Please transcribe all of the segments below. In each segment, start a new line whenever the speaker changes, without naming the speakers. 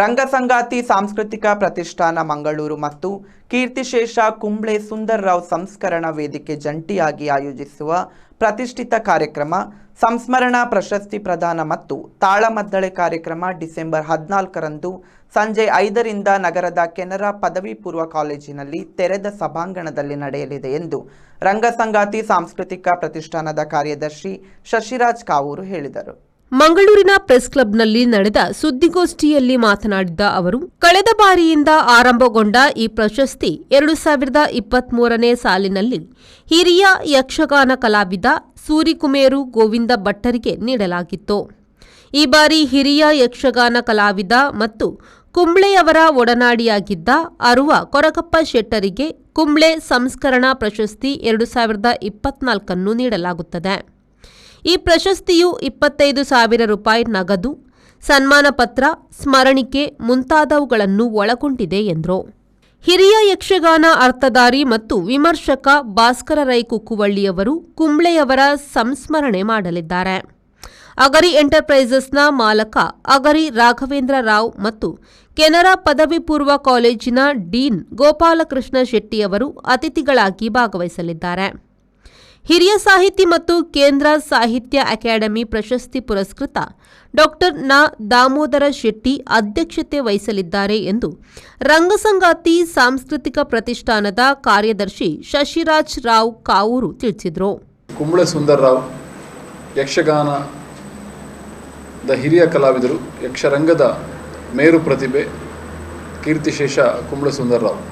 ರಂಗಸಂಗಾತಿ ಸಾಂಸ್ಕೃತಿಕ ಪ್ರತಿಷ್ಠಾನ ಮಂಗಳೂರು ಮತ್ತು ಕೀರ್ತಿಶೇಷ ಕುಂಬ್ಳೆ ಸುಂದರ್ರಾವ್ ಸಂಸ್ಕರಣ ವೇದಿಕೆ ಜಂಟಿಯಾಗಿ ಆಯೋಜಿಸುವ ಪ್ರತಿಷ್ಠಿತ ಕಾರ್ಯಕ್ರಮ, ಸಂಸ್ಮರಣಾ ಪ್ರಶಸ್ತಿ ಪ್ರದಾನ ಮತ್ತು ತಾಳಮದ್ದಳೆ ಕಾರ್ಯಕ್ರಮ ಡಿಸೆಂಬರ್ ಹದಿನಾಲ್ಕರಂದು ಸಂಜೆ ಐದರಿಂದ ನಗರದ ಕೆನರಾ ಪದವಿ ಪೂರ್ವ ಕಾಲೇಜಿನಲ್ಲಿ ತೆರೆದ ಸಭಾಂಗಣದಲ್ಲಿ ನಡೆಯಲಿದೆ ಎಂದು ರಂಗಸಂಗಾತಿ ಸಾಂಸ್ಕೃತಿಕ ಪ್ರತಿಷ್ಠಾನದ ಕಾರ್ಯದರ್ಶಿ ಶಶಿರಾಜ್ ಕಾವೂರು ಹೇಳಿದರು.
ಮಂಗಳೂರಿನ ಪ್ರೆಸ್ ಕ್ಲಬ್ನಲ್ಲಿ ನಡೆದ ಸುದ್ದಿಗೋಷ್ಠಿಯಲ್ಲಿ ಮಾತನಾಡಿದ ಅವರು, ಕಳೆದ ಬಾರಿಯಿಂದ ಆರಂಭಗೊಂಡ ಈ ಪ್ರಶಸ್ತಿ ಎರಡು ಸಾವಿರದ ಇಪ್ಪತ್ಮೂರನೇ ಸಾಲಿನಲ್ಲಿ ಹಿರಿಯ ಯಕ್ಷಗಾನ ಕಲಾವಿದ ಸೂರಿಕುಮೇರು ಗೋವಿಂದ ಭಟ್ಟರಿಗೆ ನೀಡಲಾಗಿತ್ತು. ಈ ಬಾರಿ ಹಿರಿಯ ಯಕ್ಷಗಾನ ಕಲಾವಿದ ಮತ್ತು ಕುಂಬ್ಳೆಯವರ ಒಡನಾಡಿಯಾಗಿದ್ದ ಅರುವ ಕೊರಗಪ್ಪ ಶೆಟ್ಟರಿಗೆ ಕುಂಬ್ಳೆ ಸಂಸ್ಕರಣಾ ಪ್ರಶಸ್ತಿ ಎರಡು ಸಾವಿರದ ಇಪ್ಪತ್ನಾಲ್ಕನ್ನು ನೀಡಲಾಗುತ್ತದೆ. ಈ ಪ್ರಶಸ್ತಿಯು ಇಪ್ಪತ್ತೈದು ಸಾವಿರ ರೂಪಾಯಿ ನಗದು, ಸನ್ಮಾನ ಪತ್ರ, ಸ್ಮರಣಿಕೆ ಮುಂತಾದವುಗಳನ್ನು ಒಳಗೊಂಡಿದೆ ಎಂದರು. ಹಿರಿಯ ಯಕ್ಷಗಾನ ಅರ್ಥಧಾರಿ ಮತ್ತು ವಿಮರ್ಶಕ ಭಾಸ್ಕರ ರೈ ಕುಕ್ಕುವಳ್ಳಿಯವರು ಕುಂಬ್ಳೆಯವರ ಸಂಸ್ಮರಣೆ ಮಾಡಲಿದ್ದಾರೆ. ಅಗರಿ ಎಂಟರ್ಪ್ರೈಸಸ್ನ ಮಾಲಕ ಅಗರಿ ರಾಘವೇಂದ್ರ ರಾವ್ ಮತ್ತು ಕೆನರಾ ಪದವಿ ಪೂರ್ವ ಕಾಲೇಜಿನ ಡೀನ್ ಗೋಪಾಲಕೃಷ್ಣ ಶೆಟ್ಟಿಯವರು ಅತಿಥಿಗಳಾಗಿ ಭಾಗವಹಿಸಲಿದ್ದಾರೆ. ಹಿರಿಯ ಸಾಹಿತಿ ಮತ್ತು ಕೇಂದ್ರ ಸಾಹಿತ್ಯ ಅಕಾಡೆಮಿ ಪ್ರಶಸ್ತಿ ಪುರಸ್ಕೃತ ಡಾಕ್ಟರ್ ನಾ. ದಾಮೋದರ ಶೆಟ್ಟಿ ಅಧ್ಯಕ್ಷತೆ ವಹಿಸಲಿದ್ದಾರೆ ಎಂದು ರಂಗಸಂಗಾತಿ ಸಾಂಸ್ಕೃತಿಕ ಪ್ರತಿಷ್ಠಾನದ ಕಾರ್ಯದರ್ಶಿ ಶಶಿರಾಜ್ ರಾವ್ ಕಾವೂರು ತಿಳಿಸಿದರು.
ಕುಂಬಳೆ ಯಕ್ಷಗಾನ ಯಕ್ಷಗಾನದ ಹಿರಿಯ ಕಲಾವಿದರು, ಯಕ್ಷರಂಗದ ಮೇರು ಪ್ರತಿಭೆ, ಕೀರ್ತಿಶೇಷ ಕುಂಬಳೆ ಸುಂದರರಾವ್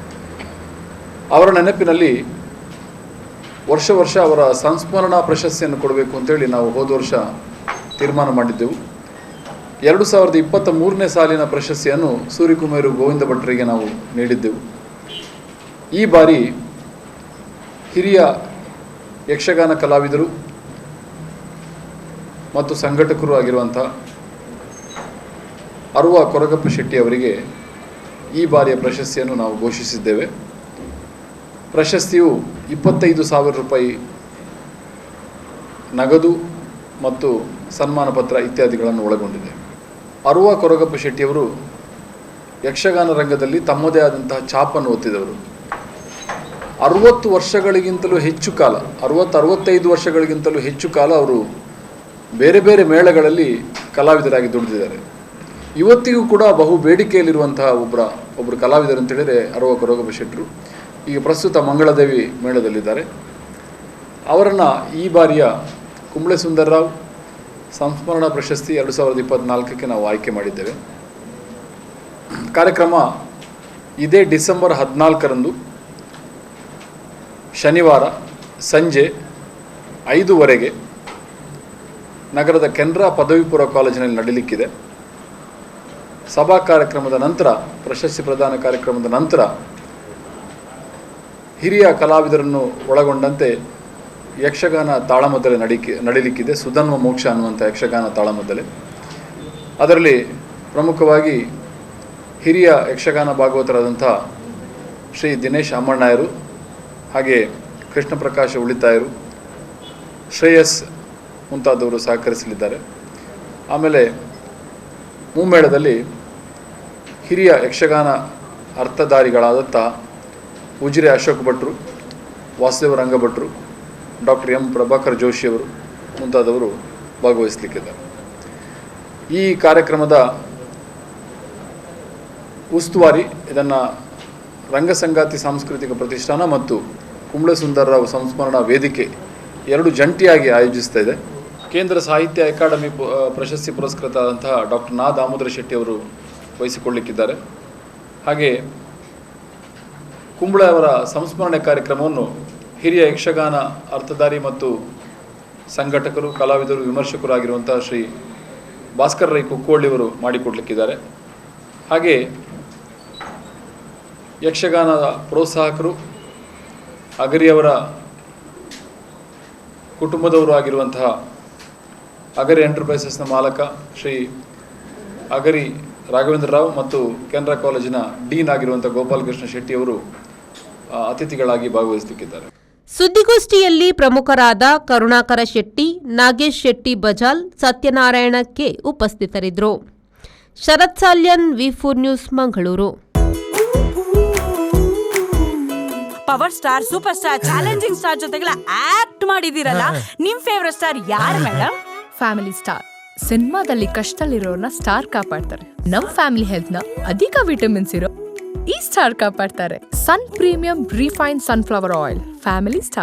ಅವರ ನೆನಪಿನಲ್ಲಿ ವರ್ಷ ವರ್ಷ ಅವರ ಸಂಸ್ಮರಣಾ ಪ್ರಶಸ್ತಿಯನ್ನು ಕೊಡಬೇಕು ಅಂತೇಳಿ ನಾವು ಹೋದ ವರ್ಷ ತೀರ್ಮಾನ ಮಾಡಿದ್ದೆವು. ಎರಡು ಸಾವಿರದ ಇಪ್ಪತ್ತ ಮೂರನೇ ಸಾಲಿನ ಪ್ರಶಸ್ತಿಯನ್ನು ಸೂರ್ಯಕುಮಾರ್ ಗೋವಿಂದ ಭಟ್ರಿಗೆ ನಾವು ನೀಡಿದ್ದೆವು. ಈ ಬಾರಿ ಹಿರಿಯ ಯಕ್ಷಗಾನ ಕಲಾವಿದರು ಮತ್ತು ಸಂಘಟಕರು ಆಗಿರುವಂಥ ಅರುವ ಕೊರಗಪ್ಪ ಶೆಟ್ಟಿ ಅವರಿಗೆ ಈ ಬಾರಿಯ ಪ್ರಶಸ್ತಿಯನ್ನು ನಾವು ಘೋಷಿಸಿದ್ದೇವೆ. ಪ್ರಶಸ್ತಿಯು ಇಪ್ಪತ್ತೈದು ಸಾವಿರ ರೂಪಾಯಿ ನಗದು ಮತ್ತು ಸನ್ಮಾನ ಪತ್ರ ಇತ್ಯಾದಿಗಳನ್ನು ಒಳಗೊಂಡಿದೆ. ಅರುವ ಕೊರಗಪ್ಪ ಶೆಟ್ಟಿಯವರು ಯಕ್ಷಗಾನ ರಂಗದಲ್ಲಿ ತಮ್ಮದೇ ಆದಂತಹ ಛಾಪನ್ನು ಒತ್ತಿದವರು. ಅರುವತ್ತು ವರ್ಷಗಳಿಗಿಂತಲೂ ಹೆಚ್ಚು ಕಾಲ ಅರುವತ್ತು ಅರವತ್ತೈದು ವರ್ಷಗಳಿಗಿಂತಲೂ ಹೆಚ್ಚು ಕಾಲ ಅವರು ಬೇರೆ ಬೇರೆ ಮೇಳಗಳಲ್ಲಿ ಕಲಾವಿದರಾಗಿ ದುಡಿದಿದ್ದಾರೆ. ಇವತ್ತಿಗೂ ಕೂಡ ಬಹು ಬೇಡಿಕೆಯಲ್ಲಿರುವಂತಹ ಒಬ್ಬರ ಒಬ್ಬರು ಕಲಾವಿದರು ಅಂತ ಹೇಳಿದರೆ ಅರುವ ಕೊರಗಪ್ಪ ಶೆಟ್ಟರು. ಈಗ ಪ್ರಸ್ತುತ ಮಂಗಳದೇವಿ ಮೇಳದಲ್ಲಿದ್ದಾರೆ. ಅವರನ್ನು ಈ ಬಾರಿಯ ಕುಂಬಳೆ ಸುಂದರ್ರಾವ್ ಸಂಸ್ಮರಣಾ ಪ್ರಶಸ್ತಿ ಎರಡು ಸಾವಿರದ ಇಪ್ಪತ್ತ್ನಾಲ್ಕಕ್ಕೆ ನಾವು ಆಯ್ಕೆ ಮಾಡಿದ್ದೇವೆ. ಕಾರ್ಯಕ್ರಮ ಇದೇ ಡಿಸೆಂಬರ್ ಹದಿನಾಲ್ಕರಂದು ಶನಿವಾರ ಸಂಜೆ ಐದುವರೆಗೆ ನಗರದ ಕೆನರಾ ಪದವಿ ಪೂರ್ವ ಕಾಲೇಜಿನಲ್ಲಿ ನಡೀಲಿಕ್ಕಿದೆ. ಸಭಾ ಕಾರ್ಯಕ್ರಮದ ನಂತರ, ಪ್ರಶಸ್ತಿ ಪ್ರದಾನ ಕಾರ್ಯಕ್ರಮದ ನಂತರ ಹಿರಿಯ ಕಲಾವಿದರನ್ನು ಒಳಗೊಂಡಂತೆ ಯಕ್ಷಗಾನ ತಾಳಮದ್ದಲೆ ನಡಿಕೆ, ನಡೀಲಿಕ್ಕಿದೆ. ಸುಧನ್ವ ಮೋಕ್ಷ ಅನ್ನುವಂಥ ಯಕ್ಷಗಾನ ತಾಳಮದ್ದಲೆ. ಅದರಲ್ಲಿ ಪ್ರಮುಖವಾಗಿ ಹಿರಿಯ ಯಕ್ಷಗಾನ ಭಾಗವತರಾದಂಥ ಶ್ರೀ ದಿನೇಶ್ ಅಮ್ಮಣ್ಣಾಯರು ಹಾಗೆ ಕೃಷ್ಣ ಪ್ರಕಾಶ ಉಳಿತಾಯರು, ಶ್ರೇಯಸ್ ಮುಂತಾದವರು ಸಹಕರಿಸಲಿದ್ದಾರೆ. ಆಮೇಲೆ ಮೂಮೇಳದಲ್ಲಿ ಹಿರಿಯ ಯಕ್ಷಗಾನ ಅರ್ಥಧಾರಿಗಳಾದಂಥ ಉಜಿರೆ ಅಶೋಕ್ ಭಟ್ರು, ವಾಸುದೇವ ರಂಗಭಟ್ರು, ಡಾಕ್ಟರ್ ಎಂ ಪ್ರಭಾಕರ್ ಜೋಶಿಯವರು ಮುಂತಾದವರು ಭಾಗವಹಿಸಲಿಕ್ಕಿದ್ದಾರೆ. ಈ ಕಾರ್ಯಕ್ರಮದ ಉಸ್ತುವಾರಿ, ಇದನ್ನು ರಂಗಸಂಗಾತಿ ಸಾಂಸ್ಕೃತಿಕ ಪ್ರತಿಷ್ಠಾನ ಮತ್ತು ಕುಂಬಳೆ ಸುಂದರರಾವ್ ಸಂಸ್ಮರಣಾ ವೇದಿಕೆ ಎರಡು ಜಂಟಿಯಾಗಿ ಆಯೋಜಿಸ್ತಾ ಇದೆ. ಕೇಂದ್ರ ಸಾಹಿತ್ಯ ಅಕಾಡೆಮಿ ಪ್ರಶಸ್ತಿ ಪುರಸ್ಕೃತ ಆದಂತಹ ಡಾಕ್ಟರ್ ನಾ ದಾಮೋದರ ಶೆಟ್ಟಿ ಅವರು ವಹಿಸಿಕೊಳ್ಳಿಕ್ಕಿದ್ದಾರೆ. ಹಾಗೆ ಕುಂಬಳೆ ಅವರ ಸಂಸ್ಮರಣೆ ಕಾರ್ಯಕ್ರಮವನ್ನು ಹಿರಿಯ ಯಕ್ಷಗಾನ ಅರ್ಥಧಾರಿ ಮತ್ತು ಸಂಘಟಕರು, ಕಲಾವಿದರು ವಿಮರ್ಶಕರು ಆಗಿರುವಂಥ ಶ್ರೀ ಭಾಸ್ಕರ್ ರೈ ಕುಕ್ಕೋಳ್ಳಿಯವರು ಮಾಡಿಕೊಡ್ಲಿಕ್ಕಿದ್ದಾರೆ. ಹಾಗೆ ಯಕ್ಷಗಾನದ ಪ್ರೋತ್ಸಾಹಕರು ಅಗರಿಯವರ ಕುಟುಂಬದವರು ಆಗಿರುವಂತಹ ಅಗರಿ ಎಂಟರ್ಪ್ರೈಸಸ್ನ ಮಾಲಕ ಶ್ರೀ ಅಗರಿ ರಾಘವೇಂದ್ರ ರಾವ್ ಮತ್ತು ಕೆನರಾ ಕಾಲೇಜಿನ ಡೀನ್ ಆಗಿರುವಂಥ ಗೋಪಾಲಕೃಷ್ಣ ಶೆಟ್ಟಿಯವರು ಅತಿಥಿಗಳಾಗಿ ಭಾಗವಹಿಸಲಿಕ್ಕಿದ್ದಾರೆ.
ಸುದ್ದಿಗೋಷ್ಠಿಯಲ್ಲಿ ಪ್ರಮುಖರಾದ ಕರುಣಾಕರ ಶೆಟ್ಟಿ ನಾಗೇಶ್ ಶೆಟ್ಟಿ ಬಜಾಲ್ ಸತ್ಯನಾರಾಯಣ ಕೆ ಉಪಸ್ಥಿತರಿದ್ದರು. Sharath Salian V four news Mangaluru.
Power star super star challenging star ಜೊತೆಗೆಲ್ಲ ಆಕ್ಟ್ ಮಾಡಿದಿರಲ್ಲ ನಿಮ್ ಫೇವ್ರೆಟ್ ಸ್ಟಾರ್ ಯಾರು ಮೇಡಮ್
ಫ್ಯಾಮಿಲಿ ಸ್ಟಾರ್ ಸಿನಿಮಾದಲ್ಲಿ ಕಷ್ಟದಲ್ಲಿರೋರ್ನ ಸ್ಟಾರ್ ಕಾಪಾಡ್ತಾರೆ. ನಮ್ ಫ್ಯಾಮಿಲಿ ಹೆಲ್ತ್ನ ಅಧಿಕ ವಿಟಮಿನ್ಸ್ ಇರೋ ಈ star ಕಾಪಾಡ್ತಾರೆ. Sun premium refine sunflower oil. Family star.